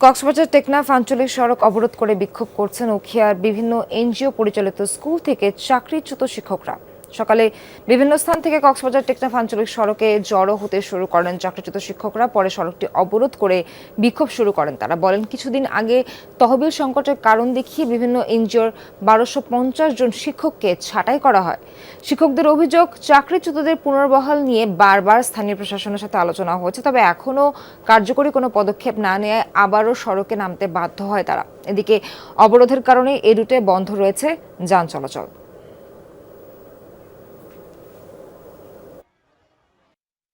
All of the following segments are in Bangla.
কক্সবাজার টেকনাফ আঞ্চলিক সড়ক অবরোধ করে বিক্ষোভ করছেন উখিয়ার বিভিন্ন এনজিও পরিচালিত স্কুল থেকে চাকরিচ্যুত শিক্ষকরা। সকালে বিভিন্ন স্থান থেকে কক্সবাজার টেকনাফ আঞ্চলিক সড়কে জড়ো হতে শুরু করেন চাকরিচ্যুত শিক্ষকরা। পরে সড়কটি অবরোধ করে বিক্ষোভ শুরু করেন তারা। বলেন, কিছুদিন আগে তহবিল সংকটের কারণ দেখিয়ে বিভিন্ন এনজিওর বারোশো পঞ্চাশ জন শিক্ষককে ছাঁটাই করা হয়। শিক্ষকদের অভিযোগ, চাকরিচ্যুতদের পুনর্বহাল নিয়ে বারবার স্থানীয় প্রশাসনের সাথে আলোচনা হয়েছে, তবে এখনও কার্যকরী কোনো পদক্ষেপ না নেয় আবারও সড়কে নামতে বাধ্য হয় তারা। এদিকে অবরোধের কারণে এ রুটে বন্ধ রয়েছে যান চলাচল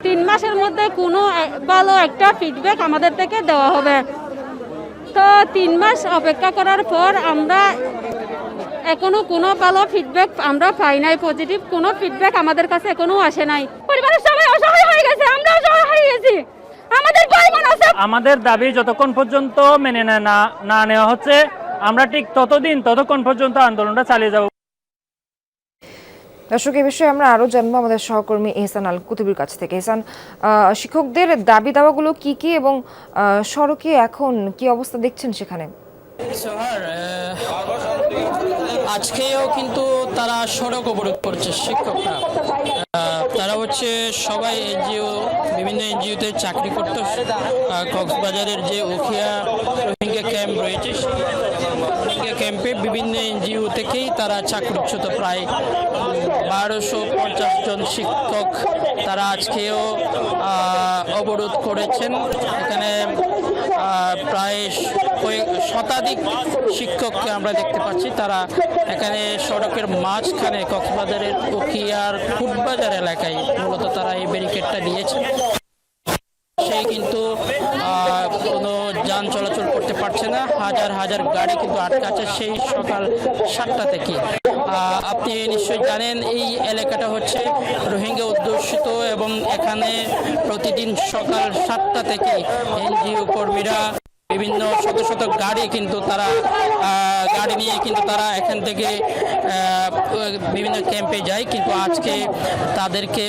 তিন মধ্যে কোনো ভালো একটা ফিডব্যাক আমাদের থেকে দেওয়া হবে। তো তিন মাস অপেক্ষা করার পর আমরা এখনও কোনো ভালো ফিডব্যাক আমরা পাই নাই পজিটিভ কোনো ফিডব্যাক আমাদের কাছে এখনও আসে নাই। পরিবারের সবাই অসহায় হয়ে গেছে আমরা অসহায় হয়ে গেছি। আমাদের আছে। আমাদের দাবি যতক্ষণ পর্যন্ত মেনে না- না নেওয়া হচ্ছে, আমরা ঠিক ততদিন, ততক্ষণ পর্যন্ত আন্দোলনটা চালিয়ে যাব। দর্শক, এ বিষয়ে আমরা আরও জানব আমাদের সহকর্মী এহসান আল কুতুবির কাছ থেকে। এহসান শিক্ষকদের দাবি দাওয়াগুলো কি কি এবং সড়কে এখন কি অবস্থা দেখছেন সেখানে? আজকেও কিন্তু তারা সড়ক অবরোধ করছে শিক্ষকরা। তারা হচ্ছে সবাই এনজিও, বিভিন্ন এনজিওতে চাকরি করতো। কক্সবাজারের যে উখিয়া রোহিঙ্গা ক্যাম্প রয়েছে ক্যাম্পে বিভিন্ন এনজিও থেকেই তারা চাকরিচ্যুত প্রায় বারোশো পঞ্চাশ জন শিক্ষক তারা আজকেও অবরোধ করেছেন। এখানে প্রায় কয়েক শতাধিক শিক্ষককে আমরা দেখতে পাচ্ছি। তারা এখানে সড়কের মাঝখানে কক্সবাজারের উখিয়ার ফুটবাজার এলাকায় মূলত তারা এই ব্যারিকেডটা দিয়েছে সেই কিন্তু যান চলাচল করতে পারছে না। হাজার হাজার গাড়ি কিন্তু আটকাচ্ছে সেই সকাল সাতটা থেকে। আপনি নিশ্চয়ই জানেন, এই এলাকাটা হচ্ছে রোহিঙ্গা অধ্যুষিত এবং এখানে প্রতিদিন সকাল সাতটা থেকে এনজিও কর্মীরা বিভিন্ন শত শত গাড়ি কিন্তু তারা গাড়ি নিয়ে কিন্তু তারা এখান থেকে বিভিন্ন ক্যাম্পে যায়। কিন্তু আজকে তাদেরকে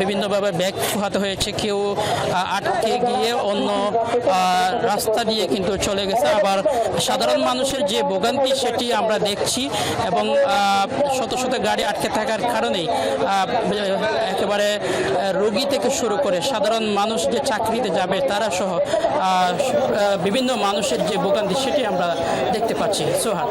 বিভিন্নভাবে ব্যাগ পোহাতে হয়েছে। কেউ আটকে গিয়ে অন্য রাস্তা দিয়ে কিন্তু চলে গেছে। আবার সাধারণ মানুষের যে ভোগান্তি, সেটি আমরা দেখছি এবং শত শত গাড়ি আটকে থাকার কারণেই একেবারে রোগী থেকে শুরু করে সাধারণ মানুষ যে চাকরিতে যাবে, তারা সহ বিভিন্ন মানুষের যে ভোগান্তি সেটি আমরা দেখতে পাচ্ছি। সোহান